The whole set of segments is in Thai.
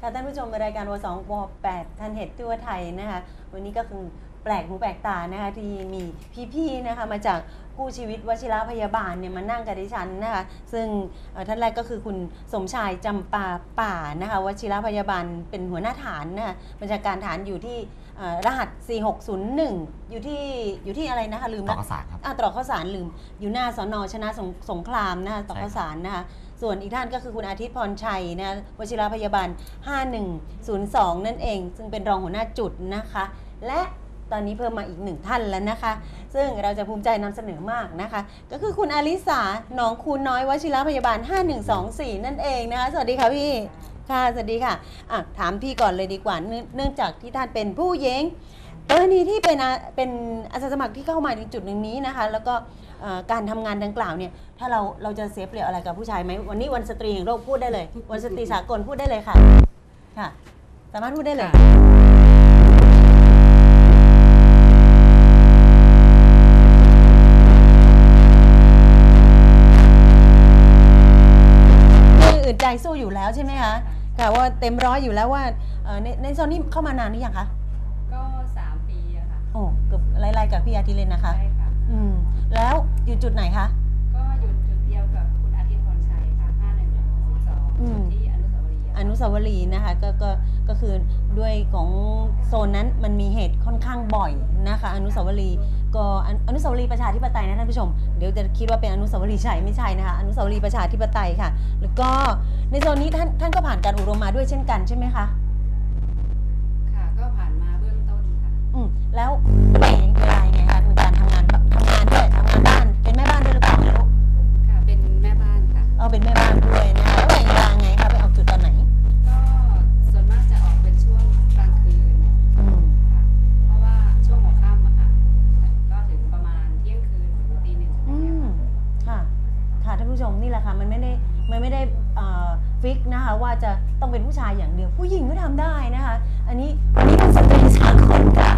ค่ะท่านผู้ชมรายการวสองวแปดท่านเห็ดทั่วไทยนะคะ วันนี้ก็คือแปลกหูแปลกตานะคะที่มีพี่ๆนะคะมาจากกู้ชีวิตวชิระพยาบาลเนี่ยมานั่งกับดิฉันนะคะซึ่งเอ่อท่านแรกก็คือคุณสมชายจำปาป่านะคะวชิระพยาบาลเป็นหัวหน้าฐานนะคะบัญชาการฐานอยู่ที่เอ่อรหัส 4601 อยู่ที่อยู่ที่อะไรนะคะลืมต่อละข้าวสารครับอะตรอกข้าวสารลืม อยู่หน้าสอนอชนะสงสงครามนะคะตรอกใช่ครับข้าวสารนะคะ ส่วนอีกท่านก็คือคุณอาทิตย์พรชัยนะวชิรพยาบาล 5102 นั่นเอง ซึ่งเป็นรองหัวหน้าจุดนะคะ และตอนนี้เพิ่มมาอีกหนึ่งท่านแล้วนะคะ ซึ่งเราจะภูมิใจนำเสนอมากนะคะ ก็คือคุณอาลิสาหนองคูณน้อยวชิรพยาบาล 5124 นั่นเองนะคะ สวัสดีค่ะพี่ค่ะสวัสดีค่ะะถามพี่ก่อนเลยดีกว่าเนื่องเนื่องจากที่ท่านเป็นผู้เย้ง กรณีที่เป็นอาเป็นอาสาสมัครที่เข้ามาในจุดหนึ่งนี้นะคะ แล้วก็เอ่อการทำงานดังกล่าวเนี่ยถ้าเราเราจะเสียเปรียบอะไรกับผู้ชายไหมวันนี้วันสตรีแห่งโลกพูดได้เลย วันสตรีสากลพูดได้เลยค่ะค่ะ สามารถพูดได้เลยคืออื่นใจสู้อยู่แล้วใช่ไหมคะค่ะว่าเต็มร้อยอยู่แล้วว่าเอ่อในในโซนนี้เข้ามานานหรือยังคะ โอ้เกือบไล่ๆกับพี่อาทิตย์เลยนะคะ ใช่ค่ะ อืม แล้วอยู่จุดไหนคะ ก็อยู่จุดเดียวกับคุณอาทิตย์พรชัยค่ะห้าหนึ่งศูนย์สองอืมที่อนุสาวรีย์ะอนุสาวรีย์นะคะก็ก็ก็คือด้วยของโซนนั้นมันมีเหตุค่อนข้างบ่อยนะคะ อนุสาวรีย์ก็อนุอนุสาวรีย์ประชาธิปไตยนะท่านผู้ชมเดี๋ยวจะคิดว่าเป็นอนุสาวรีย์ใช่ไม่ใช่นะคะอนุสาวรีย์ประชาธิปไตยค่ะ แล้วก็ในโซนนี้ท่านท่านก็ผ่านการอบรมมาด้วยเช่นกันใช่ไหมคะค่ะ แล้วแบ่งเวลายังไงคะในการทำงานแบบทำงานด้วยทำงานบ้านเป็นแม่บ้านด้วยหรือเปล่าไม่รู้ค่ะเป็นแม่บ้านค่ะ เอาเป็นแม่บ้านด้วยนะคะแล้วแบ่งเวลาไงคะไปออกจุดตอนไหนก็ส่วนมากจะออกเป็นช่วงกลางคืนอืมค่ะเพราะว่าช่วงหัวค่ำอะค่ะก็ถึงประมาณเที่ยงคืนถึงตีหนึ่งอืมค่ะ ค่ะท่านผู้ชมนี่แหละค่ะมันไม่ได้มันไม่ได้ฟิกนะคะว่าจะต้องเป็นผู้ชายอย่างเดียวผู้หญิงก็ทำได้นะคะ อันนี้วันนี้เป็นสตรีสากลค่ะ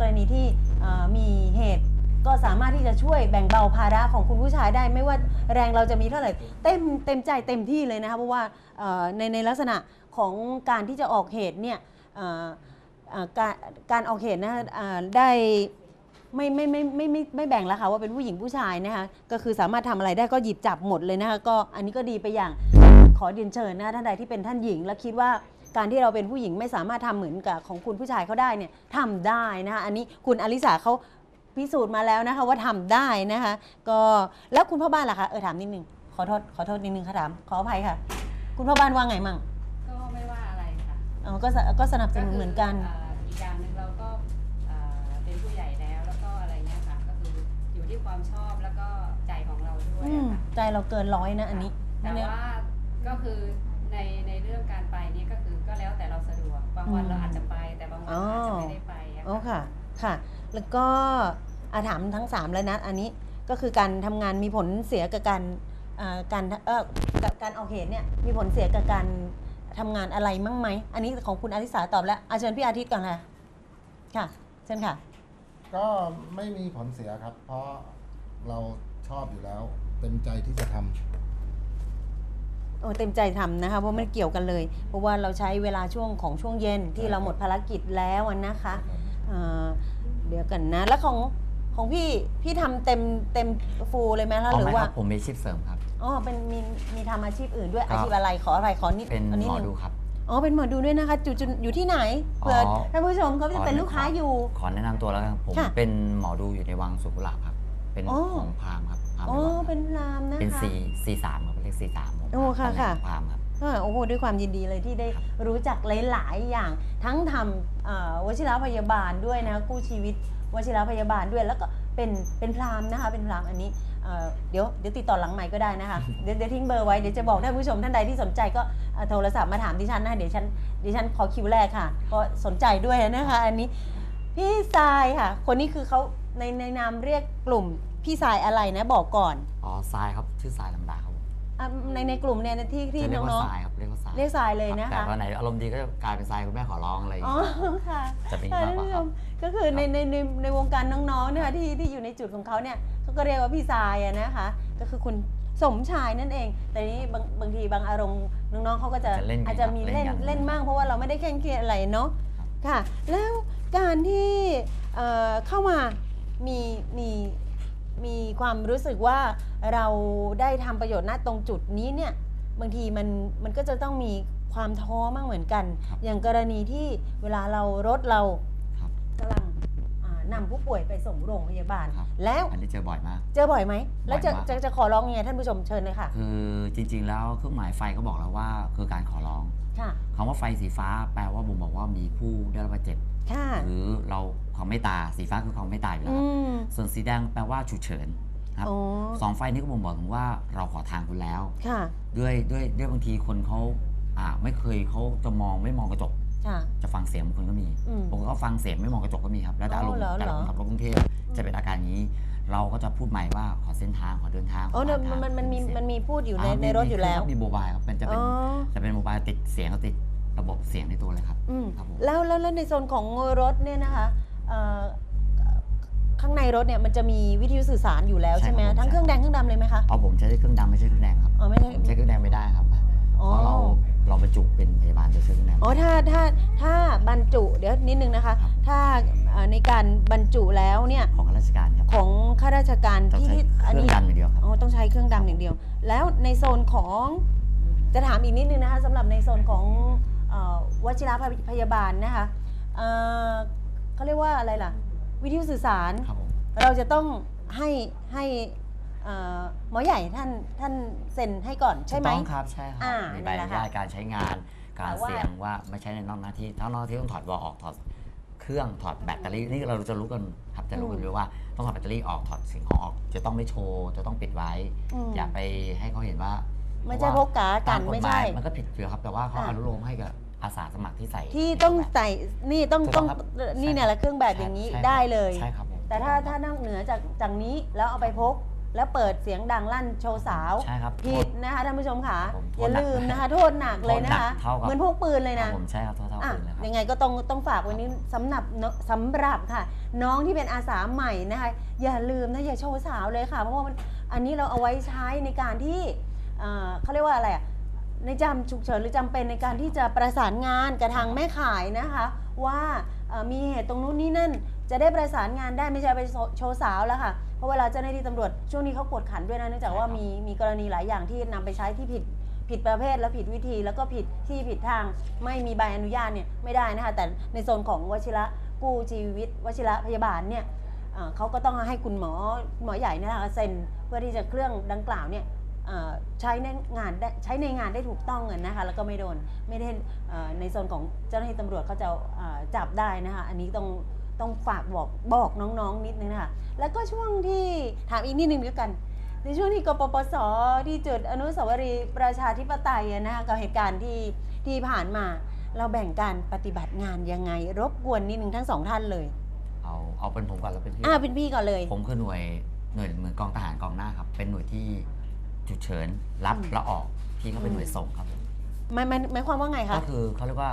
กรณีที่มีเหตุก็สามารถที่จะช่วยแบ่งเบาภาระของคุณผู้ชายได้ ไม่ว่าแรงเราจะมีเท่าไหร่เต็มเต็มใจเต็มที่เลยนะคะเพราะว่าในในลักษณะของการที่จะออกเหตุเนี่ยการการออกเหตุนะคะได้ไม่ไม่ไม่ไม่ไม่ไม่แบ่งแล้วค่ะว่าเป็นผู้หญิงผู้ชายนะคะก็คือสามารถทำอะไรได้ก็หยิบจับหมดเลยนะคะก็อันนี้ก็ดีไปอย่างขอเรียนเชิญนะท่านใดที่เป็นท่านหญิง และคิดว่า การที่เราเป็นผู้หญิงไม่สามารถทำเหมือนกับของคุณผู้ชายเขาได้เนี่ยทำได้นะคะอันนี้คุณอลิสาเขาพิสูจน์มาแล้วนะคะว่าทำได้นะคะก็แล้วคุณพ่อบ้านล่ะคะเออถามนิดนึงขอโทษขอโทษนิดนึงค่ะถามขออภัยค่ะ คุณพ่อบ้านว่าไงมั่งก็ไม่ว่าอะไรค่ะอ๋อก็สก็สนับสนุนเหมือนกันคือีกอย่างหนึ่งเราก็อ่าเป็นผู้ใหญ่แล้วแล้วก็อะไรเงี้ยค่ะก็คืออยู่ที่ความชอบแล้วก็ใจของเราด้วยอืมอะค่ะใจเราเกินร้อยนะอันนี้แต่เนี่ยว่าก็คือ ในในเรื่องการไปนี่ก็คือก็แล้วแต่เราสะดวกบางวันอืมเราอาจจะไปแต่บางวันอ๋อเราอาจจะไม่ได้ไปอะโอ้ค่ะ ค่ะ แล้วก็อาถามทั้งสามแล้วนะอันนี้ก็คือการทำงานมีผลเสียกับการอ่าการเออกับการออกเหตุเนี่ยมีผลเสียกับการทำงานอะไรมั่งไหม อันนี้ของคุณอาทิสาตอบแล้วอาเชิญพี่อาทิตย์ก่อนค่ะค่ะเชิญค่ะ ก็ไม่มีผลเสียครับ เพราะเราชอบอยู่แล้ว เต็มใจที่จะทำ โอ้เต็มใจทำนะคะเพราะไม่เกี่ยวกันเลย เพราะว่าเราใช้เวลาช่วงของช่วงเย็นที่เราหมดภารกิจแล้วอะนะคะเอ่อเดี๋ยวกันนะ แล้วของของพี่พี่ทำเต็มเต็มฟูลเลยไหมคะอ๋อหรือไม่คว่ารับผมมีอาชีพเสริมครับ อ๋อเป็นมีมีทำอาชีพอื่นด้วยครับ อาชีพอะไรขออะไรขอนิดเป็นอันนี้หมอนึ่งดูครับ อ๋อเป็นหมอดูด้วยนะคะจุจุอยู่ที่ไหนเผื่อออ ท่านผู้ชมเขาจะเป็นลูกค้าอยู่ ขอแนะนำตัวแล้วกันผมค่ะเป็นหมอดูอยู่ในวังสุกุหลาบครับ เป็นอ๋อ ของพราหมณ์ครับ พราหมณ์อ๋อในวังครับเป็นรามนะคะ เป็นสี่สี่สามครับเรียกสี่สามโอ้ค่ะค่ะพราหมณ์ครับ อ่าโอ้โหด้วยความยินดีเลยที่ได้รู้จักหลาย ๆ อย่างทั้งทำเอ่อวชิรพยาบาลด้วยนะกู้ชีวิตวชิรพยาบาลด้วย แล้วก็เป็นเป็นพราหมณ์นะคะเป็นพราหมณ์อันนี้เอ่อเดี๋ยวเดี๋ยวติดต่อหลังใหม่ก็ได้นะคะ เดี๋ยวเดี๋ยวทิ้งเบอร์ไว้เดี๋ยวจะบอกท่านผู้ชมท่านใดที่สนใจก็เอ่อโทรศัพท์มาถามดิฉันนะเดี๋ยวฉันดิฉันขอคิวแรกค่ะ ก็สนใจด้วยนะคะ อันนี้พี่ทรายค่ะ คนนี้คือเขาในในนามเรียกกลุ่ม พี่ทรายอะไรนะบอกก่อนอ๋อทรายครับชื่อทรายลำดาครับผมอะในในกลุ่มเนี่ยที่ที่จะเรียกว่าน้องทรายครับเรียกว่าทรายๆเรียกทรายเลยนะแต่คะ วันไหนอารมณ์ดีก็จะกลายเป็นทรายคุณแม่ขอร้องอะไรอย่างอ๋อเงี้ยค่ะจะเป็นค่ะมากกว่าครับก็คือในในในในวงการน้องๆนะคะที่ที่อยู่ในจุดของเขาเนี่ยเขาก็เรียกว่าพี่ทรายอะนะคะก็คือคุณสมชายนั่นเอง แต่นี้บางบางทีบางอารมณ์น้องๆเขาก็จะจะเล่นกันอาจจะมีครับเล่นเล่นกันเล่นมั่งเพราะว่าเราไม่ได้เคร่งเครียดอะไรเนาะครับ ค่ะ แล้วการที่เอ่อเข้ามามีมี มีความรู้สึกว่าเราได้ทำประโยชน์ณตรงจุดนี้เนี่ยบางทีมันมันก็จะต้องมีความท้อมั่งเหมือนกันครับอย่างกรณีที่เวลาเรารถเราครับกำลังอ่า นำผู้ป่วยไปส่งโรงพยาบาล ครับ แล้วอันนี้เจอบ่อยมาก เจอบ่อยไหม แล้วจะบ่อยมาก จะจะขอร้องยังไงท่านผู้ชมเชิญเลยค่ะ คือจริง ๆ แล้วเครื่องหมายไฟก็บอกแล้วว่าคือการขอร้องค่ะ คำว่าไฟสีฟ้าแปลว่าบ่งบอกว่ามีผู้ได้รับบาดเจ็บ ค่ะ หรือเราความไม่ตายสีฟ้าคือความไม่ตายอยู่แล้วอืครับมส่วนสีแดงแปลว่าฉุกเฉิน ครับ อ๋อสองไฟนี้ก็บ่งบอกถึงว่าเราขอทางคุณแล้ว ค่ะ ด้วยด้วยด้วยบางทีคนเขาอ่าไม่เคยเขาจะมองไม่มองกระจกค่ะ จะฟังเสียงบางคนก็มีอืมบางคนก็ฟังเสียงไม่มองกระจกก็มีครับ แล้วแต่อารมณ์อ๋อเหรอแต่ละคนเหรอขับรถกรุงเทพจะเป็นอาการอย่างนี้ เราก็จะพูดใหม่ว่าขอเส้นทางขอเดินทางอ๋อขเนี่ยหาทางมันมันมีเสียงมันมีพูดอยู่ในาในรถอยู่แล้วมีโมบายครับเป็นจะเป็นอ๋อจะเป็นโมบายติดเสียงก็ติดระบบเสียงในตัวเลยครับอืมครับผมแล้วแล้วแล้วในโซนของรถเนี่ยนะคะเอ่อข้างในรถเนี่ยมันจะมีวิทยุสื่อสารอยู่แล้วใช่ไหมทั้งเครื่องแดงเครื่องดำเลยไหมคะเพราะผมใช้เครื่องดำไม่ใช่เครื่องแดงครับอ๋อไม่ใช่ผมใช้เครื่องแดงไม่ได้ครับอ๋อเพราะเรา เราบรรจุเป็นพยาบาลจะใช้เครื่องแดงอ๋อถ้าถ้าถ้าบรรจุเดี๋ยวนิดนึงนะคะ ครับ ถ้าเอ่อในการบรรจุแล้วเนี่ยของข้าราชการครับของข้าราชการต้องที่ใช้ที่เคอันรื่องนี้ดำอย่างเดียวครับ อ๋อต้องใช้เครื่องดำอย่างเดียว แล้วในโซนของจะถามอีกนิดนึงนะคะสำหรับในโซนของเอ่อวชิรพยาบาลนะคะเอ่อเขาเรียกว่าอะไรล่ะ วิทยุสื่อสาร ครับผม เราจะต้องให้ให้ เอ่อหมอใหญ่ท่านท่านเซ็นให้ก่อนใช่ไหม ถูกต้องครับใช่ครัอ่ามีใบนั่อนแหละนุค่ะญาตการใช้งาน การแต่ว่า เสียงว่าไม่ใช้ในนอกหน้าที่ถ้านอกหน้าที่ต้องถอดวอลออกถอดเครื่องถอดแบตเตอรี่นี่เราจะรู้กันครับจะรู้กันเลยว่าต้องถอดแบตเตอรี่ออกถอดสิ่งของออก จะต้องไม่โชว์จะต้องปิดไว้ อืมอย่าไปให้เขาเห็นว่าไม่ใช่พกกากัตานมกฎไม่หมาใช่ ยมันก็ผิดอยู่ครับแต่ว่าเขาอ่า อนุโลมให้กับอาสาสมัครที่ใส่ ที่ในต้องเครื่แบบใส่นี่ต้องถูกต้ต้อองงครับนี่เนี่ยแหละเครื่องแบบอย่างนี้ใช่ครับได้เลย ใช่ครับผมแต่ถ้าถ้านอกเหนือจากจากนี้แล้วเอาไปพก แล้วเปิดเสียงดังลั่นโชว์สาวใช่ครับผิดนะคะท่านผู้ชมค่ะผมโทอย่าษหนัก ลืมนะคะ โทษหนักเลยนะคะ โทษหนักเท่ากับ เหมือนพกปืนเลยครันะบผมใช่ครับเท่าเท่าอะปืนเลยครับ ยังไงก็ต้องต้องฝากไว้นี้สำหรับเนอะสำหรับค่ะ น้องที่เป็นอาสาใหม่นะคะ อย่าลืมนะอย่าโชว์สาวเลยค่ะ เพราะว่ามันอันนี้เราเอาไว้ใช้ในการที่เอ่อเขาเรียกว่าอะไรอะในจำฉุกเฉินหรือจำเป็นในการที่จะประสานงานกับทางแม่ขายนะคะ ว่าเอ่อมีเหตุตรงนู้นนี่นั่น จะได้ประสานงานได้ไม่ใช่ไปโชโชว์สาวแล้วค่ะ เพราะเวลาเจ้าหน้าที่ตำรวจช่วงนี้เขากวดขันด้วยนะเนื่องจากว่าใช่ครับมีมีกรณีหลายอย่างที่นำไปใช้ที่ผิดผิดประเภทและผิดวิธีแล้วก็ผิดที่ผิดทางไม่มีใบอนุญาตเนี่ยไม่ได้นะคะแต่ในโซนของวชิระกู้ชีวิตวชิระพยาบาลเนี่ยเอ่อเขาก็ต้องให้คุณหมอหมอใหญ่เนยนะคะเซ็นเพื่อที่จะเครื่องดังกล่าวเนี่ยเอ่อใช้ในงานได้ใช้ในงานได้ถูกต้องเงินนะคะแล้วก็ไม่โดนไม่ได้เอ่อในโซนของเจ้าหน้าที่ตำรวจเขาจะเอ่อจับได้นะคะอันนี้ต้อง ต้องฝากบอกบอกน้องๆนิดนึงนะคะแล้วก็ช่วงที่ถามอีกนิดนึงแล้วกัน ในช่วงที่กปปสที่จุดอนุสาวรีย์ประชาธิปไตยอะนะคะกับเหตุการณ์ที่ที่ผ่านมา เราแบ่งการปฏิบัติงานยังไง รบกวนนิดนึงทั้งสองท่านเลย เอาเอาเป็นผมก่อนแล้วเป็นพี่อ่าเป็นพี่ก่อนเลย ผมคือหน่วยหน่วยเหมือนกองทหารกองหน้าครับ เป็นหน่วยที่ฉุกเฉินรับอืมและออกที่เขาเป็นอืมหน่วยส่งครับผม หมายหมายหมายความว่าไงคะ ก็คือเขาเรียกว่า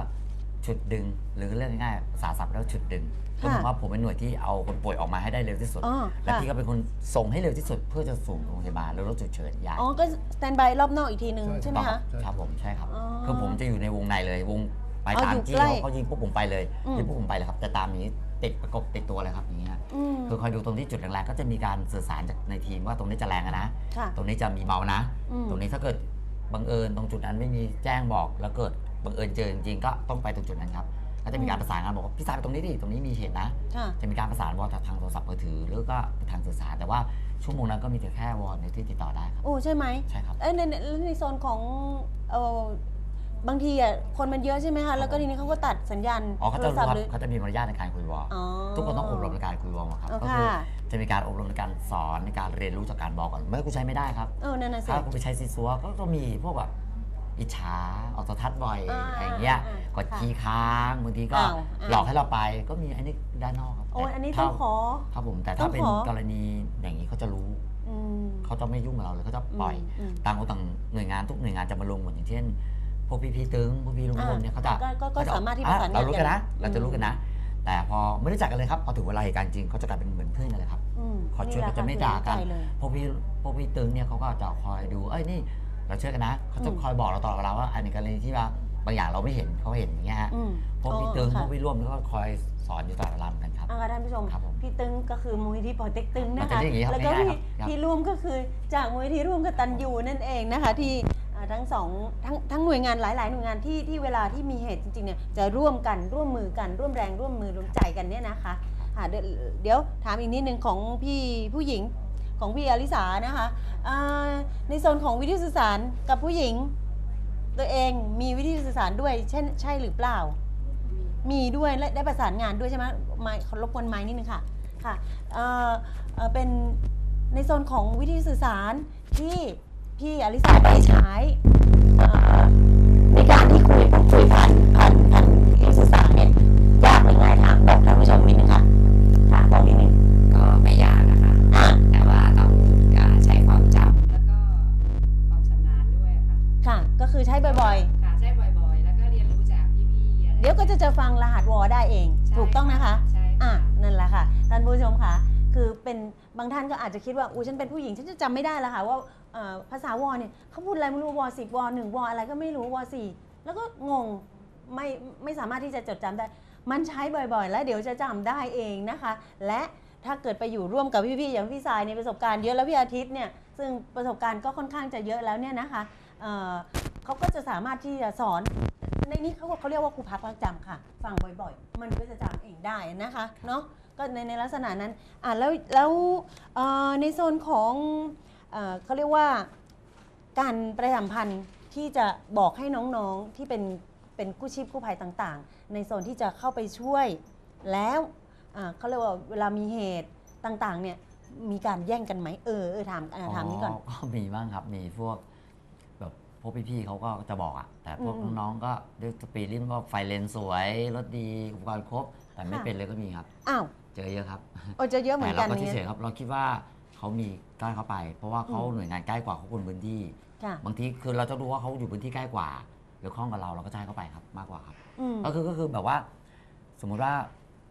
ฉุดดึง หรือเรียกง่ายๆภาษาศัพท์แล้วฉุดดึงก็ค่ะหมายความว่าผมเป็นหน่วยที่เอาคนป่วยออกมาให้ได้เร็วที่สุด อ๋อและค่ะ พี่ก็เป็นคนส่งให้เร็วที่สุดเพื่อจะส่งโรงพยาบาลหรือรถฉุกเฉินย้าย อ๋อ ก็สแตนบายรอบนอกอีกทีนึงใช่ใช่ไหมต้องครัคะบครับผมใช่ครับ อ๋อคือผมจะอยู่ในวงในเลยวงไปอ๋อตามอยู่ที่ใกล้เขาเขายิงปุ๊บผมไปเลยอืม ยิงปุ๊บผมไปเลยครับแต่ตามนี้ติดประกบติดตัวเลยครับอย่างเงี้ยอืมคือคอยดูตรงที่จุดแรงๆก็จะมีการสื่อสารจากในทีมว่าตรงนี้จะแรงอะนะ ค่ะ ตรงนี้จะมีเบานะ อืม ตรงนี้ถ้าเกิดบังเอิญตรงจุดนั้นไม่มีแจ้งบอกแล้วเกิด บังเอิญเจอจริงๆก็ต้องไปตรงจุดนั้นครับก็จะมีการประสานงานบอกว่าพี่สายไปตรงนี้ดิตรงนี้มีเหตุนะ ค่ะ จะมีการประสานวอลทางโทรศัพท์มือถือหรือก็ทางสื่อสารแต่ว่าชั่วโมงนั้นก็มีแต่แค่วอลในที่ติดต่อได้ครับโอ้ใช่ไหมใช่ครับ เอ้ยในในในโซนของเออบางทีอะคนมันเยอะใช่ไหมคะแล้วก็ทีนี้เขาก็ตัดสัญญาณอ๋อเขาโทจะรรู้ศัพท์ครับหรือเขาจะมีมารยาทในการคุยวอลอ๋อ ทุกคนต้องอบรมในการคุยวอลครับอ๋อก็คือค่ะ จะมีการอบรมในการสอนในการเรียนรู้จากการบอกก่อนไม่กูใช้ไม่ได้ครับ เออนั่นน่ะสิ ถ้ากูไปใช้ซีซัวก็ต้องมีพวกแบบ อิจฉาออกโทรทัศน์บ่อยอ่าอะไรอย่างเงี้ยอ่าอ่ากดค่ะคีย์ค้างบางทีก็อ้าวอ้าว หลอกให้เราไปก็มีอันนี้ด้านนอกครับโอ้ยอันนี้แต่ต้องถ้าขอ ครับผมแต่ต้ถ้าองเป็นขอ กรณีอย่างนี้เขาจะรู้อืมเขาจะไม่ยุ่งกับเราเลยเขาจะปล่อยอืมต่างคนต่างหน่วยงานทุกหน่วยงานจะมาลงหมดอย่างเช่นพวกพี่ๆตึงพวกพี่ลุงพลเนี่ยเขาจะก็ก็ก็เขจะสามารถที่อ่ประสานงานเรารู้กันนะกันเราจะรู้กันนะ แต่พอไม่รู้จักกันเลยครับพอถึงเวลาเหตุการณ์จริงเขาจะกลายเป็นเหมือนเพื่อนกันเลยครับมขอช่วยแหลก็จะไม่ด่ากันคือใจเลยพวกพี่พวกพี่ตึงเนี่ยเขาก็จะคอยดูเอ้ยนี่ เราเชื่อกันนะเขาจะอืมคอยบอกเราตลอดเวลาว่าอันในกรณีที่ว่าบางอย่างเราไม่เห็นเขาเห็นอย่างเงี้ยฮะอืมพวกพี่ตึงอ๋อพค่ะวกพี่ร่วมก็คอยสอนอยู่ตลอดเวลาเหมือนกันครับเอาค่ะท่านผู้ชม ครับผม พี่ตึงก็คือมูลนิธิปอเต็กตึงนะมันจะคะเรียกอย่างนี้ครับแล้วก็ง่ายๆพี่ครับครับ พี่ร่วมก็คือจากมูลนิธิร่วมกตันยูนั่นเองนะคะที่อ่าทั้งสองทั้งทั้งหน่วยงานหลายๆ หน่วยงานที่ที่เวลาที่มีเหตุจริงๆเนี่ยจะร่วมกันร่วมมือกันร่วมแรงร่วมมือร่วมใจกันเนี่ยนะคะอ่าเดี๋ยวเดี๋ยวถามอีกนิดนึงของพี่ผู้หญิง ของพี่อลิสานะคะในโซนของวิทยุสื่อสารกับผู้หญิง ตัวเองมีวิทยุสื่อสารด้วย เช่นใช่หรือเปล่า มีด้วยและได้ประสานงานด้วยใช่ไหมไมค์ขอรบกวนไม้นิดนึงค่ะค่ะเเเป็นในโซนของวิทยุสื่อสารที่พี่อลิสาได้ใช้ในการที่คุยคุยผ่านผ่านผ่าน ค่ะก็คือใช้บ่อยค่ะใช้บ่อยๆ แล้วก็เรียนรู้จากพี่ๆอะไรๆ เดี๋ยวก็จะจะฟังรหัสวอได้เอง ใช่ถูกต้องนะคะ ใช่อะค่ะนั่นแหละค่ะ ท่านผู้ชมค่ะคือเป็นบางท่านก็อาจจะคิดว่า อู้ฉันเป็นผู้หญิง ฉันจะจำไม่ได้แล้วค่ะว่าเอ่อภาษาวอเนี่ยเขาพูดอะไรไม่รู้วอสิบวอหนึ่งวออะไรก็ไม่รู้วอสี่แล้วก็งง ไม่ไม่สามารถที่จะจดจำได้ มันใช้บ่อยๆ แล้วเดี๋ยวจะจำได้เองนะคะ และถ้าเกิดไปอยู่ร่วมกับพี่ๆ อย่างพี่สายในยประสบการณ์เยอะแล้วพี่อาทิตย์เนี่ย ซึ่งประสบการณ์ก็ค่อนข้างจะเยอะแล้วเนี่ยนะคะเอ่อ เขาก็จะสามารถที่จะสอน ในนี้เขาเขาเรียกว่าครูพักรักจำค่ะ ฟังบ่อยๆ มันก็จะจำเองได้นะคะเนาะก็ในในลักษณะนั้นอ่าแล้วแล้วในโซนของเอ่อเขาเรียกว่าการประชาสัมพันธ์ที่จะบอกให้น้องๆที่เป็นเป็นกู้ชีพกู้ภัยต่างๆ ในโซนที่จะเข้าไปช่วยแล้วอ่าเขาเรียกว่าเวลามีเหตุต่างๆเนี่ยมีการแย่งกันไหมเออเออถามอ่าถามนี้ก่อนก็มีบ้างครับมีพวก วกพี่ๆเขาก็จะบอกอะแต่พวกอืมน้องๆก็ด้วยสปีดลิ้นว่าไฟเลนสวยรถดีอุปกรณ์ครบ แต่ไม่ค่ะเป็นเลยก็มีครับอ้าวเจอเยอะครับโอ้จะเยอะเหมืแต่อนเรากันก็เนี่ยเฉยๆครับ เราคิดว่าเขามีกล้าเข้าไป เพราะว่าเขาอืมหน่วยงานใกล้กว่าเขาคนพื้นที่ค่ะบางทีคือเราจะดูว่าเขาอยู่พื้นที่ใกล้กว่าหรือข้องกับเราเราก็จะให้เขาไปครับมากกว่าครับอืมก็คือก็คือแบบว่า สมมุติว่า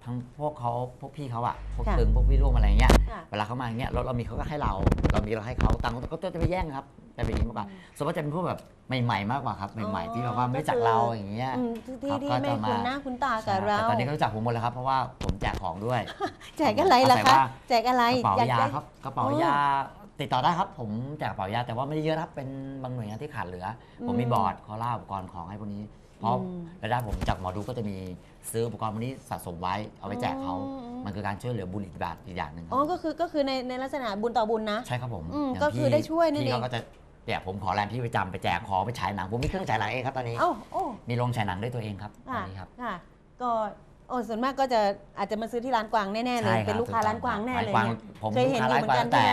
ทั้งพวกเขาพวกพี่เขาอะพวกค่ะตึงพวกพี่ร่วมอะไรเงี้ยค่ะเวลาเขามาอย่างเงี้ยรถเรามีเขาก็ให้เรา เรามีเราให้เขาตังค์ก็จะไปแย่งครับ แต่เป็นอย่างนี้มากกว่าสมมติว่าจะเป็นพวกแบบใหม่ๆมากกว่าครับใหม่ๆที่แบบว่าไม่รู้จักเราอย่างเงี้ยอืมที่ที่ครับที่ก็ไม่จะคุ้นมาหน้าคุ้นตาใช่กับเราแต่ตอนนี้ก็รู้จักผมหมดแล้วครับเพราะว่าผมแจกของด้วย แจกอะไรล่ะอาศัยคะว่าแจกอะไรกระเป๋าอยกยาได้ ครับกระเป๋าโอ้ยาติดต่อได้ครับ ผมแจกกระเป๋ายาแต่ว่าไม่ได้เยอะครับเป็นบางหน่วยงานที่ขาดเหลือผมมีอืมบอร์ดคอล่าอุปกรณ์ของให้พวกนี้ เพราะอืมรายได้ผมจากหมอดูก็จะมีซื้ออุปกรณ์พวกนี้สะสมไว้เอาไปแจกเขาอืม มันคือการช่วยเหลือบุญอีกแบบอีกอย่างหนึ่งครัอ๋อ ก็คือก็คือในในลักษณะบุญต่อบุญนะ ใช่ครับผมอืมย่างก็คือพี่ได้ช่วยนั่นพี่เอง เขาก็จะ เนี่ยผมขอแรงพี่ไปจำไปแจกของไปฉายหนังผมมีเครื่องฉายหนังเองครับตอนนี้ เอ้าโอ้มีโรงฉายหนังด้วยตัวเองครับตอค่ะนนี้ครับ ค่ะก็โอ้ส่วนมากก็จะอาจจะมาซื้อที่ร้านกวางแน่ๆเลย ใช่รับเป็นลูกค้าร้านกวางแน่เลยร้านกวางเนี่ยผมเคยเห็นลูกค้าอยู่ร้านเหมืกอนวากังนตั้งแต่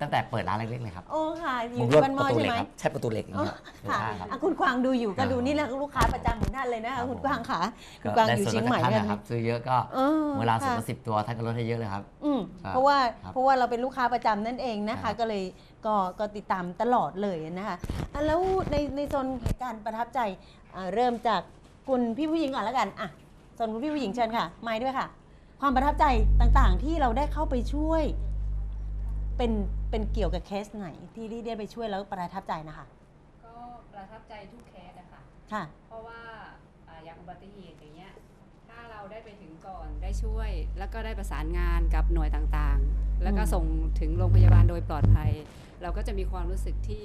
ตั้งแต่เปิดร้านเล็กๆเลยครับโอ้ค่ะอผยู่มที่รวดบ้านหปม้อระตูใช่เหล็กไหมครับใช่ประตูเหล็กอย่างเงี้ยลูกค่ะค้าครับอะคุณกวางดูอยู่ก็ครับดูนี่แหละลูกค้าประจำของท่านเลยนะคะครับคุณกวางค่ะคุณก็กวางได้อยู่ส่วนเชียงลดใหม่จากท่านกันนะครับซื้อเยอะก็ออเวลาส่งค่ะมาสิบตัวท่านก็ลดให้เยอะเลยครับอืมครับเพราะว่าครับเพราะว่าเราเป็นลูกค้าประจำนั่นเองนะครัคะบก็เลยก็ก็ติดตามตลอดเลยนะคะอะแล้วในในโซนเหตุการณ์ประทับใจอะเริ่มจากคุณพี่ผู้หญิงก่อนแล้วกันอะโซนคุณพี่ผู้หญิงเชิญค่ะไม้ด้วยค่ะ ความประทับใจต่างๆที่เราได้เข้าไปช่วยเป็นเป็นเกี่ยวกับเคสไหนที่ที่ได้ไปช่วยแล้วประทับใจนะคะ ก็ประทับใจทุกเคสอะค่ะค่ะ เพราะว่าอ่าอย่างอุบัติเหตุอย่างเงี้ย ถ้าเราได้ไปถึงก่อนได้ช่วย แล้วก็ได้ประสานงานกับหน่วยต่างๆ แล้วก็อืมส่งถึงโรงพยาบาลโดยปลอดภัย เราก็จะมีความรู้สึกที่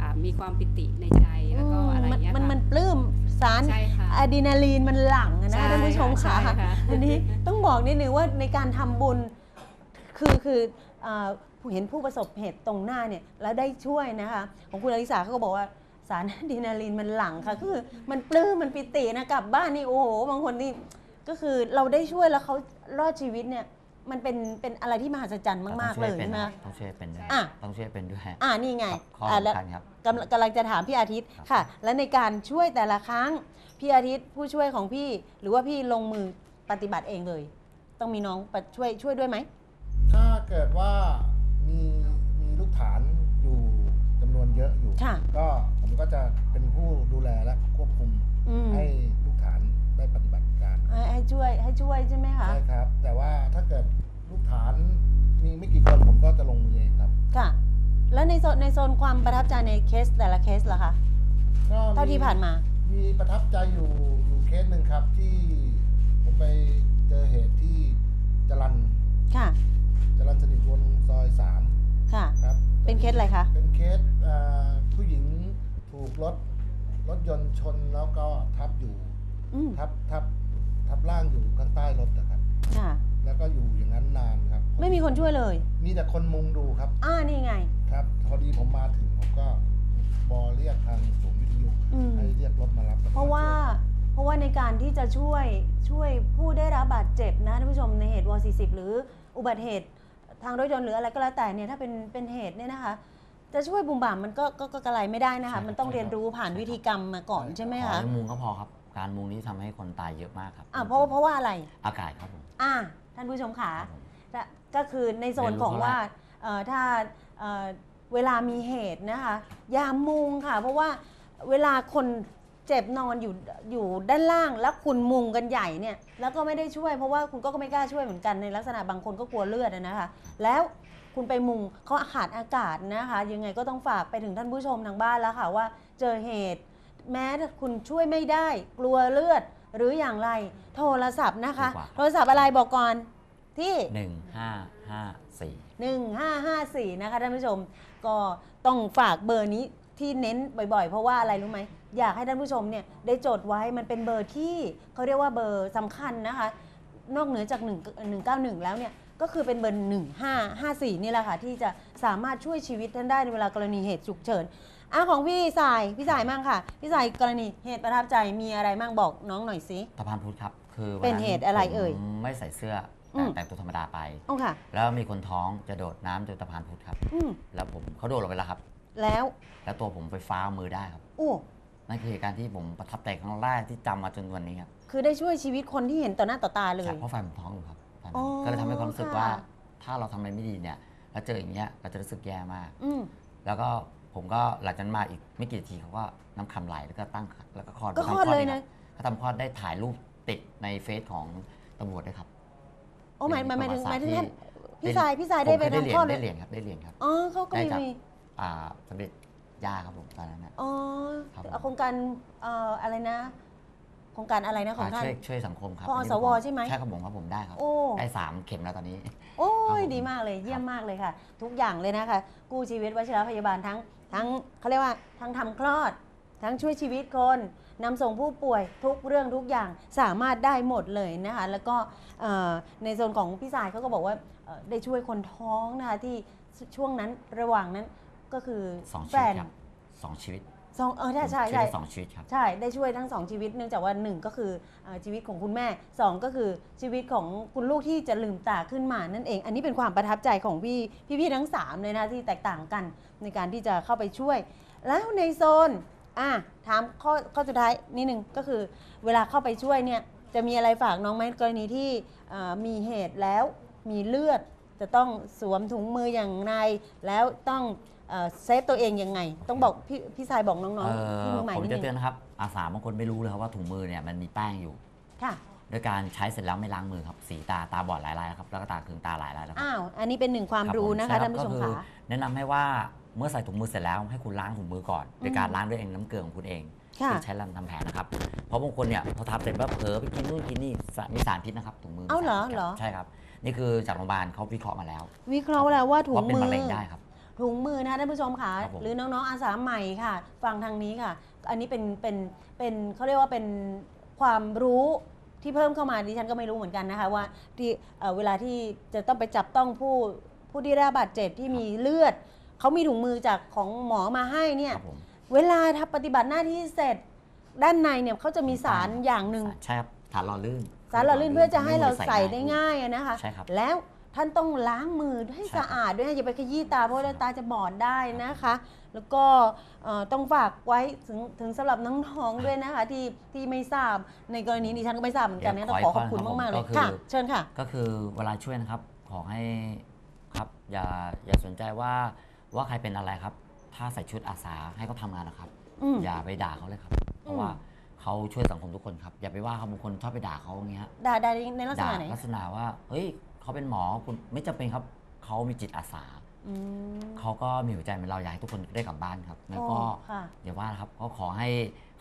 อ่ามีความปิติในใจแล้วก็อะไรมันเงี้ยมันค่ะ มันปลื้มสารใช่ค่ะอะดรีนาลีนมันหลั่งอะนะใช่ท่านผู้ชมค่ะใช่ค่ะ อันนี้ต้องบอกนิดนึงว่าในการทำบุญคือคือเอ่อผู้ เห็นผู้ประสบเหตุตรงหน้าเนี่ยแล้วได้ช่วยนะคะ ของคุณอลิสาเขาก็บอกว่าสารอะดรีนาลีนมันหลั่งค่ะก็คือมันปลื้มมันปิตินะกลับบ้านนี่โอ้โหบางคนนี่ก็คือเราได้ช่วยแล้วเขารอดชีวิตเนี่ยมันเป็นเป็นอะไรที่มหัศจรรย์มาก ๆ เลยต้องช่วป็นใช่ไหมนะต้องช่วยเป็นด้วยอะต้องช่วยเป็นด้วยอ่านี่ไงครับข้ออ่าแล้วสำคัญครับกำลังกำลังจะถามพี่อาทิตย์ครับค่ะ และในการช่วยแต่ละครั้งพี่อาทิตย์ผู้ช่วยของพี่ หรือว่าพี่ลงมือปฏิบัติเองเลย ต้องมีน้องปะช่วยช่วยด้วยไหมถ้าเกิดว่า มีมีลูกฐานเยอะอยู่ ค่ะ ก็ผมก็จะเป็นผู้ดูแลและควบคุมอืมให้ลูกฐานได้ปฏิบัติการ ให้ให้ช่วยให้ช่วยใช่ไหมคะใช่ครับ แต่ว่าถ้าเกิดลูกฐานมีไม่กี่คนผมก็จะลงมือเองครับ ค่ะ แล้วในโซนในโซนความประทับใจในเคสแต่ละเคสล่ะคะก็เท่าที่ผ่านมา มีประทับใจอยู่อยู่เคสหนึ่งครับที่ผมไปเจอเหตุที่จรันค่ะ เป็นเคสอะไรคะ เป็นเคสเอ่อผู้หญิงถูกรถรถยนต์ชนแล้วก็ทับอยู่อืมทับทับทับร่างอยู่ข้างใต้รถนะครับ ค่ะ แล้วก็อยู่อย่างนั้นนานครับไม่มีคนช่วยเลย มีแต่คนมุงดูครับ อ่า นี่ไง ครับพอดีผมมาถึงผมก็บอเรียกทางศูนย์วิทยุอืม ให้เรียกรถมารับแล้วก็เพราะว่ามช่ยเพราะว่าในการที่จะช่วยช่วยผู้ได้รับบาดเจ็บนะท่านผู้ชมในเหตุวอ40 หรืออุบัติเหตุทางรถยนต์หรืออะไรก็แล้วแต่เนี่ยถ้าเป็นเป็นเหตุเนี่ยนะคะ จะช่วยบุมบ่ามมันก็ก็ก็กระไรไม่ได้นะคะ มันต้องเรียนรู้ผ่านวิธีกรรมมาก่อนใช่ไหมขอคะให้มุงก็พอครับ การมุงนี้ทำให้คนตายเยอะมากครับอ่าเพราะเพราะว่าอะไร อากาศครับผมอ่าท่านผู้ชมขาครับผมจะก็คือในโซนของว่าเอ่อถ้าเอ่อเวลามีเหตุนะคะอยามุงค่ะ เพราะว่าเวลาคน เจ็บนอนอยู่อยู่ด้านล่างแล้วคุณมุงกันใหญ่เนี่ย แล้วก็ไม่ได้ช่วยเพราะว่าคุณก็ไม่กล้าช่วยเหมือนกันในลักษณะบางคนก็กลัวเลือดอะนะคะ แล้วคุณไปมุงเขาขาดอากาศนะคะ ยังไงก็ต้องฝากไปถึงท่านผู้ชมทางบ้านแล้วค่ะว่าเจอเหตุ แม้คุณช่วยไม่ได้กลัวเลือดหรืออย่างไร โทรศัพท์นะคะดีกว่าโทรศัพท์อะไรบอกก่อนที่หนึ่งห้าห้าสี่1554 นะคะท่านผู้ชม ก็ต้องฝากเบอร์นี้ ที่เน้นบ่อยๆ เพราะว่าอะไรรู้ไหมอยากให้ท่านผู้ชมเนี่ยได้จดไว้มันเป็นเบอร์ที่เขาเรียกว่าเบอร์สำคัญนะคะ นอกเหนือจาก1 191 แล้วเนี่ยก็คือเป็นเบอร์1554 นี่แหละค่ะ ที่จะสามารถช่วยชีวิตท่านได้ในเวลากรณีเหตุฉุกเฉินอะของพี่สายพี่สายมั่งค่ะ พี่สายกรณีเหตุประทับใจมีอะไรมั่งบอกน้องหน่อยสิสะพานพุทธครับ คือวัเป็นเหตุอะไรเอ่ยผมไม่ใส่เสื้ออืแต่มแต่งตัวธรรมดาไป โอ้ค่ะ แล้วมีคนท้องจะโดดน้ำจากสะพานพุทธครับ อืม แล้วผมเขาโดดลงไปแล้วครับ แล้ว แล้วตัวผมไฟฟ้ามือได้ครับโอ้นั่นคือเหตุการณ์ที่ผมประทับใจครั้งแรกที่จำมาจนวันนี้ครับคือได้ช่วยชีวิตคนที่เห็นต่อหน้าต่อตาเลย ใช่เพราะแฟนผมท้องอยู่ครับตอนอ๋นั้นอก็เลยทำให้ความรู้สึกค่ะว่าถ้าเราทำอะไรไม่ดีเนี่ยแล้วเจออย่างเงี้ยเราจะรู้สึกแย่มาก อืมแล้วก็ผมก็หลังจากนั้นมาอีกไม่กี่นาทีเขาก็น้ำคำไหลแล้วก็ตั้งครรภ์แล้วก็คลอดก็คลอดทำเลยงนะ เขาทำคลอดได้ถ่ายรูปติดในเฟซของตำรวจด้วยครับโอ้หมายหมายหมายถึงหมายถึงท่านที่พี่สายพี่สายได้ไปผมเคยทำคลอดได้เลเหรียยญครับได้เหรียญครับ อ๋อเขาก็ได้มีจากมี อ่าสมเด็จย่าครับผมตอนนั้นนะ อ๋อครับโครงการเอ่ออะไรนะ โครงการอะไรนะของอ่าท่าน ช่วยช่วยสังคมครับพออันนี้สวผใช่ไหม ใช่ครับผมครับผมได้ครับ โอ้ ได้สามเข็มแล้วตอนนี้ โอ้ครับยผมดีมากเลยเยี่ยมมากเลยค่ะ ทุกอย่างเลยนะคะ กู้ชีวิตวชิรพยาบาลทั้งทั้งเขาเรียกว่าทั้งทำคลอด ทั้งช่วยชีวิตคนนำส่งผู้ป่วยทุกเรื่องทุกอย่างสามารถได้หมดเลยนะคะ แล้วก็เอ่อในโซนของพี่สายเขาก็บอกว่าเอ่อได้ช่วยคนท้องนะคะที่ช่วงนั้นระหว่างนั้น ก็คือสองชีแฟวิตนครับสองชีวิตสองเออใช่ใช่ผมใช่ได้สองชีวิตครับ ใช่ ได้ช่วยทั้งสองชีวิตเนื่องจากว่าหนึ่งก็คือเอ่อชีวิตของคุณแม่สองก็คือชีวิตของคุณลูกที่จะลืมตาขึ้นมานั่นเอง อันนี้เป็นความประทับใจของพี่พี่ๆทั้งสามเลยนะที่แตกต่างกันในการที่จะเข้าไปช่วย แล้วในโซนอะถามข้อข้อสุดท้ายนิดนึงก็คือ เวลาเข้าไปช่วยเนี่ยจะมีอะไรฝากน้องไหมกรณีที่เอ่อมีเหตุแล้วมีเลือด จะต้องสวมถุงมืออย่างไรแล้วต้อง เอ่อเซฟตัวเองยังไง ต้องบอกพี่พี่สายบอกน้องเอๆที่อมือใหม่ผมนิดจะนึเตืองนนะครับอาสาบางคนไม่รู้เลยครับว่าถุงมือเนี่ยมันมีแป้งอยู่ค่ะ โดยการใช้เสร็จแล้วไม่ล้างมือครับสีตาตาบอดหลายรายแล้วครับแล้วก็ตาเคืองตาหลายรายแล้วครับอ้าว อันนี้เป็นหนึ่งความรับรู้ผนะคะใช่รับท่านผู้ชมก็อค่ะ แนะนำให้ว่าเมื่อใส่ถุงมือเสร็จแล้วให้คุณล้างถุงมือก่อนโดยการอืมล้างด้วยเองน้ำเกลือของคุณเองค่ะ คุณใช้ลำทำแผลนะครับเพราะบางคนเนี่ยพอทำเสร็จแล้วเผลอไปกินนู่นกินนี่สะมีสารพิษนะครับถุงมือเอ้าเหรอมีสพิษคบเหรอ ใช่ครับนี่คือจากโรงพยาบาลเขาวิเคราะห์มาแล้ววิเคราะห์แล้วว่าถุงว่าเป็นมือ มะเร็งได้ครับ ถุงมือนะคะท่านผู้ชมค่ะ ครับผม หรือน้องๆอาสาใหม่ค่ะ ฟังทางนี้ค่ะ อันนี้เป็นเป็นเป็นเขาเรียกว่าเป็นความรู้ที่เพิ่มเข้ามาดิฉันก็ไม่รู้เหมือนกันนะคะว่าที่เอ่อเวลาที่จะต้องไปจับต้องผู้ผู้ที่ได้รับบาดเจ็บที่มีเลือดเขามีถุงมือจากของหมอมาให้เนี่ย ครับผมเวลาทำปฏิบัติหน้าที่เสร็จด้านในเนี่ยเขาจะมีสารอย่างหนึ่ง ใช่ครับฐานหล่อลื่นสารหล่อลื่นเพื่อจะให้เราใส่ง่ายได้ง่ายอะนะคะ ใช่ครับ แล้ว ท่านต้องล้างมือให้ใช่ครับสะอาดด้วยนะอย่าไปขยี้ตาเพราะว่าตาจะบอดได้นะคะ แล้วก็เอ่อต้องฝากไว้ถึงถึงสำหรับน้องๆด้วยนะคะ ที่ที่ไม่ทราบในกรณีดิฉันก็ไม่ทราบเหมือนกันนะต้องขอขอบคุณมากๆเลยค่ะ เชิญค่ะ ก็คือเวลาช่วยนะครับ ขอให้ครับอย่าอย่าสนใจว่าว่าใครเป็นอะไรครับทถ้าใส่ชุดอาสาให้เขาทำงานนะครับ อืม อย่าไปด่าเขาเลยครับ เพราะว่าเขาช่วยสังคมทุกคนครับ อย่าไปว่าเขาบางคนชอบไปด่าเขาอย่างเงี้ยด่าด่าในลักษด่าณะไหน ลักษณะว่า เฮ้ย เขาเป็นหมอคุณไม่จำเป็นครับเขามีจิตอาสา อืม เขาก็มีหัวใจเหมือนเราอยากให้ทุกคนได้กลับบ้านครับ แล้วก็โอ้ค่ะ เดี๋ยวว่านะครับเขาขอให้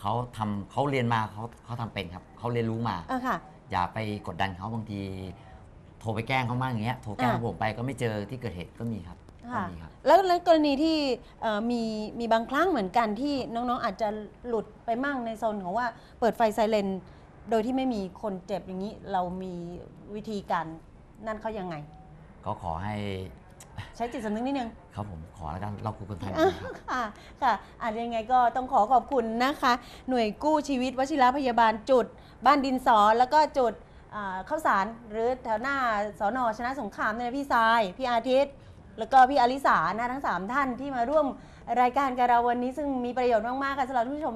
เขาทำเขาเรียนมาเขาเขาทำเป็นครับเขาเรียนรู้มาเออค่ะ อย่าไปกดดันเขาบางที โทรไปแกล้งเขาบ้างอย่างเงี้ยโทรแกล้งอะ ผมไปก็ไม่เจอที่เกิดเหตุก็มีครับก็ค่ะมีครับ แล้วแล้วกรณีที่เอ่อมีมีบางครั้งเหมือนกันที่น้องๆอาจจะหลุดไปมั่งในโซนของว่าเปิดไฟไซเรนโดยที่ไม่มีคนเจ็บอย่างนี้เรามีวิธีการ นั่นเขายังไง ก็ขอให้ใช้จิตสำนึกนิดนึง ครับผมขอแล้วกันเราคือคนไทยอะครับ ค่ะ ค่ะอาจยังไงก็ต้องขอขอบคุณนะคะ หน่วยกู้ชีวิตวชิระพยาบาลจุด บ้านดินสอ แล้วก็จุดอ่าข้าวสารหรือแถวหน้าสอนอชนะสงครามเนี่ยนะพี่ทราย พี่อาทิตย์ แล้วก็พี่อลิสานะทั้ง 3 ท่านที่มาร่วมรายการกับเราวันนี้ซึ่งมีประโยชน์มากๆค่ะสำหรับท่านผู้ชม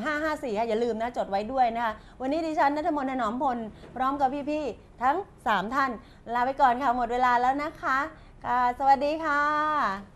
1554ค่ะอย่าลืมนะจดไว้ด้วยนะคะวันนี้ดิฉันนัทมนต์ถนอมพล พร้อมกับพี่ๆทั้ง 3 ท่าน ลาไปก่อนค่ะหมดเวลาแล้วนะคะค่ะสวัสดีค่ะ